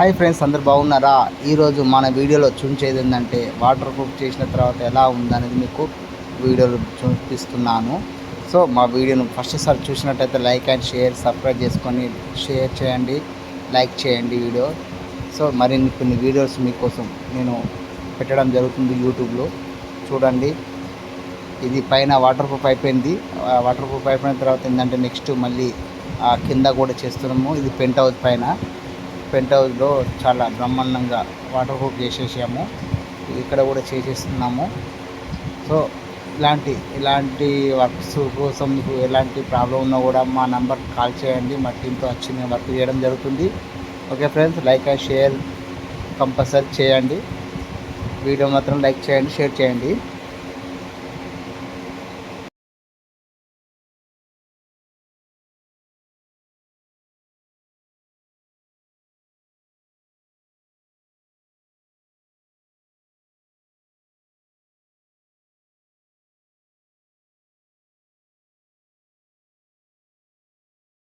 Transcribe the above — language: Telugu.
హాయ్ ఫ్రెండ్స్ అందరు బాగున్నారా? ఈరోజు మన వీడియోలో చూసేది ఏంటంటే వాటర్ ప్రూఫ్ చేసిన తర్వాత ఎలా ఉందనేది మీకు వీడియోలో చూపిస్తున్నాను. సో మా వీడియోను ఫస్ట్ సారి చూసినట్టయితే లైక్ అండ్ షేర్ సబ్స్క్రైబ్ చేసుకొని షేర్ చేయండి లైక్ చేయండి వీడియో. సో మరిన్ని కొన్ని వీడియోస్ మీకోసం నేను పెట్టడం జరుగుతుంది యూట్యూబ్లో. చూడండి. ఇది పైన వాటర్ ప్రూఫ్ అయిపోయింది. వాటర్ ప్రూఫ్ అయిపోయిన తర్వాత ఏంటంటే నెక్స్ట్ మళ్ళీ కింద కూడా చేస్తున్నాము. ఇది పెంట్ హౌస్ పైన. పెంట్ హౌస్లో చాలా బ్రహ్మాండంగా వాటర్ ప్రూఫ్ చేసేసాము. ఇక్కడ కూడా చేసేస్తున్నాము. సో ఇలాంటి ఇలాంటి వర్క్స్ కోసం మీకు ఎలాంటి ప్రాబ్లం ఉన్నా కూడా మా నంబర్ కాల్ చేయండి. మా టీంతో వచ్చి మేము వర్క్ చేయడం జరుగుతుంది. Okay friends like and share compulsory చేయండి. వీడియో మాత్రం లైక్ చేయండి షేర్ చేయండి.